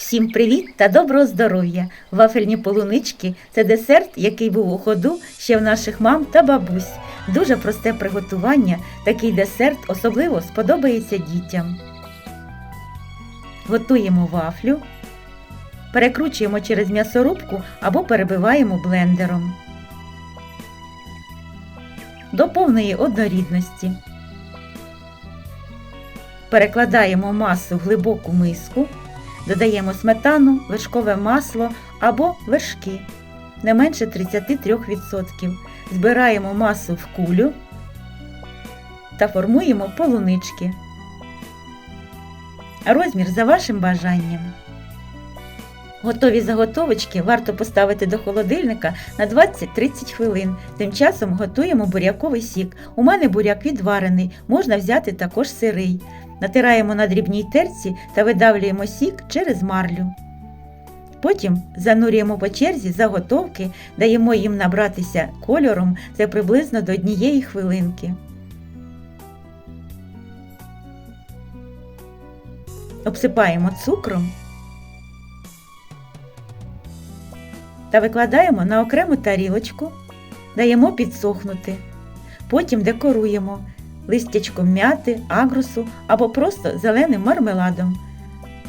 Всім привіт та доброго здоров'я! Вафельні полунички це десерт, який був у ходу ще в наших мам та бабусь. Дуже просте приготування. Такий десерт особливо сподобається дітям. Готуємо вафлю, перекручуємо через м'ясорубку або перебиваємо блендером. До повної однорідності. Перекладаємо масу в глибоку миску. Додаємо сметану, вершкове масло або вершки не менше 33%. Збираємо масу в кулю та формуємо полунички. Розмір за вашим бажанням. Готові заготовочки варто поставити до холодильника на 20-30 хвилин. Тим часом готуємо буряковий сік. У мене буряк відварений, можна взяти також сирий. Натираємо на дрібній терці та видавлюємо сік через марлю. Потім занурюємо по черзі заготовки, даємо їм набратися кольором це приблизно до однієї хвилинки. Обсипаємо цукром та викладаємо на окрему тарілочку, даємо підсохнути. Потім декоруємо листячком м'яти, агрусу або просто зеленим мармеладом.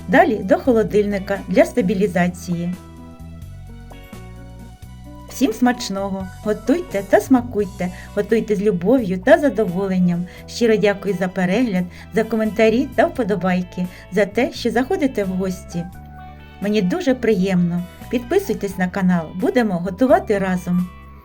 Далі до холодильника для стабілізації. Всім смачного! Готуйте та смакуйте, готуйте з любов'ю та задоволенням. Щиро дякую за перегляд, за коментарі та вподобайки, за те, що заходите в гості. Мені дуже приємно. Підписуйтесь на канал, будемо готувати разом.